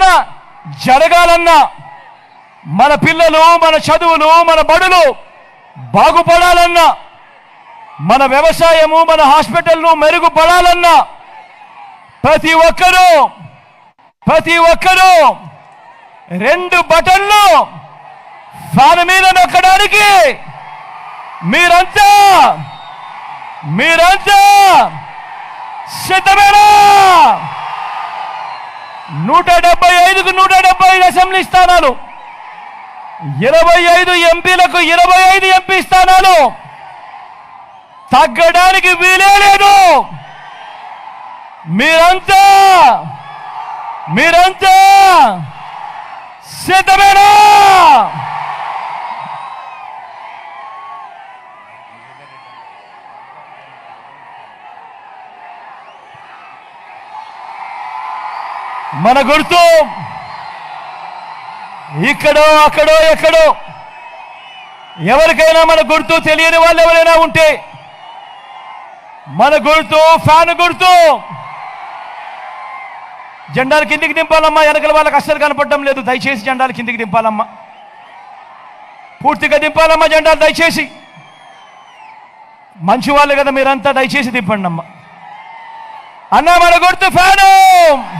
పరిపాలన జరగాలన్నా మన పిల్లలు మన చదువులు మన బడులు బాగుపడాలన్నా మన వ్యవసాయము మన హాస్పిటల్ను మెరుగుపడాలన్నా ప్రతి ఒక్కరూ ప్రతి ఒక్కరూ రెండు బటన్లు ఫ్యాన్ మీద నొక్కడానికి మీరంతా మీరంతా సిద్ధమేనా? నూట డెబ్బై ఐదుకు నూట డెబ్బై ఐదు అసెంబ్లీ స్థానాలు. ఇరవై ఐదు ఎంపీలకు ఇరవై ఐదు ఎంపీ స్థానాలు. తగ్గడానికి వీలే లేదు. మీరంతా మీరంతా సిద్ధమేనా? మన గుర్తు. ఇక్కడో అక్కడో ఎక్కడో. ఎవరికైనా మన గుర్తు తెలియని వాళ్ళు ఎవరైనా ఉంటే మన గుర్తు ఫ్యాన్ గుర్తు. జెండాలు కిందికి దింపాలమ్మా వెనకల వాళ్ళకి అస్సలు కనపడడం లేదు. దయచేసి జెండాలు కిందికి దింపాలమ్మా. పూర్తిగా దింపాలమ్మా జెండాలు దయచేసి. మంచి వాళ్ళు కదా మీరంతా దయచేసి దింపండి అమ్మా అన్న మన గుర్తు ఫ్యాను.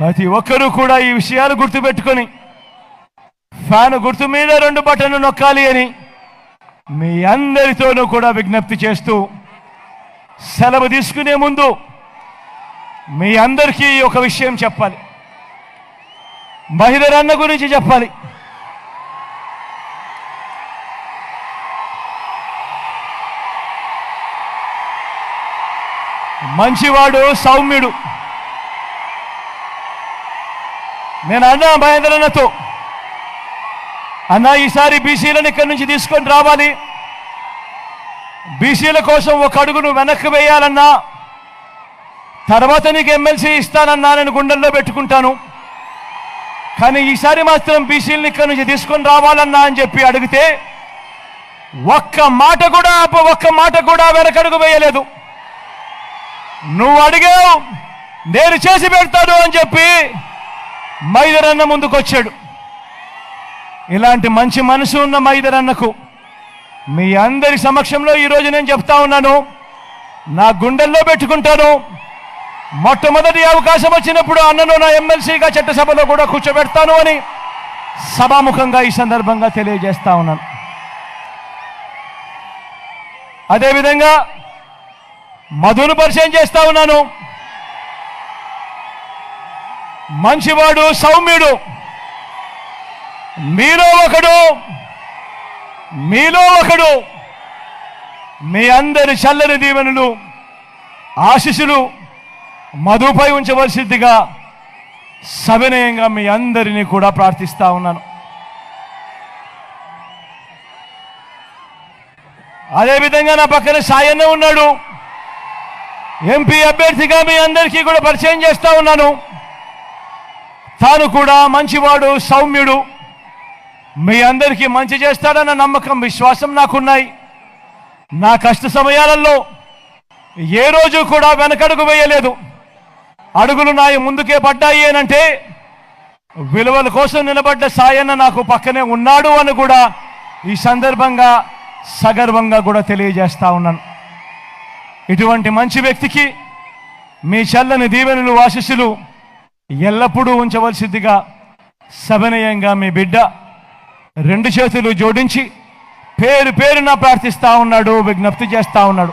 ప్రతి ఒక్కరూ కూడా ఈ విషయాలు గుర్తుపెట్టుకొని ఫ్యాన్ గుర్తు మీద రెండు బటన్లు నొక్కాలి అని మీ అందరితోనూ కూడా విజ్ఞప్తి చేస్తూ సెలవు తీసుకునే ముందు మీ అందరికీ ఒక విషయం చెప్పాలి. మహిళ అన్న గురించి చెప్పాలి. మంచివాడు సౌమ్యుడు. నేను అన్నా మహేంద్రన్నతో. అన్నా ఈసారి బీసీలను ఇక్కడి నుంచి తీసుకొని రావాలి. బీసీల కోసం ఒక అడుగును వెనక్కి వేయాలన్నా తర్వాత నీకు ఎమ్మెల్సీ ఇస్తానన్నా నేను గుండెల్లో పెట్టుకుంటాను. కానీ ఈసారి మాత్రం బీసీలను ఇక్కడి నుంచి తీసుకొని రావాలన్నా అని చెప్పి అడిగితే ఒక్క మాట కూడా ఒక్క మాట కూడా వెనకడుగు వేయలేదు. నువ్వు అడిగావు నేను చేసి పెడతాను అని చెప్పి మైదరన్న ముందుకొచ్చాడు. ఇలాంటి మంచి మనసు ఉన్న మైదరన్నకు మీ అందరి సమక్షంలో ఈరోజు నేను చెప్తా ఉన్నాను. నా గుండెల్లో పెట్టుకుంటాను. మొట్టమొదటి అవకాశం వచ్చినప్పుడు అన్నను నా ఎమ్మెల్సీగా చట్టసభలో కూడా కూర్చోబెడతాను అని సభాముఖంగా ఈ సందర్భంగా తెలియజేస్తా ఉన్నాను. అదేవిధంగా మధును పరిచయం చేస్తా ఉన్నాను. మంచివాడు సౌమ్యుడు. మీలో ఒకడు మీలో ఒకడు మీ అందరి చల్లని దీవెనలు ఆశీస్సులు మధుపై ఉంచవలసిందిగా సవినయంగా మీ అందరినీ కూడా ప్రార్థిస్తా ఉన్నాను. అదేవిధంగా నా పక్కన సాయన్న ఉన్నాడు. ఎంపీ అభ్యర్థిగా మీ అందరికీ కూడా పరిచయం చేస్తా ఉన్నాను. తాను కూడా మంచివాడు సౌమ్యుడు. మీ అందరికీ మంచి చేస్తాడన్న నమ్మకం విశ్వాసం నాకున్నాయి. నా కష్ట సమయాలలో ఏ రోజు కూడా వెనకడుగు వేయలేదు. అడుగులు నాయి ముందుకే పడ్డాయి అనంటే విలువల కోసం నిలబడ్డ సాయన్న నాకు పక్కనే ఉన్నాడు అని కూడా ఈ సందర్భంగా సగర్వంగా కూడా తెలియజేస్తా ఉన్నాను. ఇటువంటి మంచి వ్యక్తికి మీ చల్లని దీవెనలు ఆశీస్సులు ఎల్లప్పుడూ ఉంచవలసిందిగా సవినయంగా మీ బిడ్డ రెండు చేతులు జోడించి పేరు పేరున ప్రార్థిస్తూ ఉన్నాడు విజ్ఞప్తి చేస్తూ ఉన్నాడు.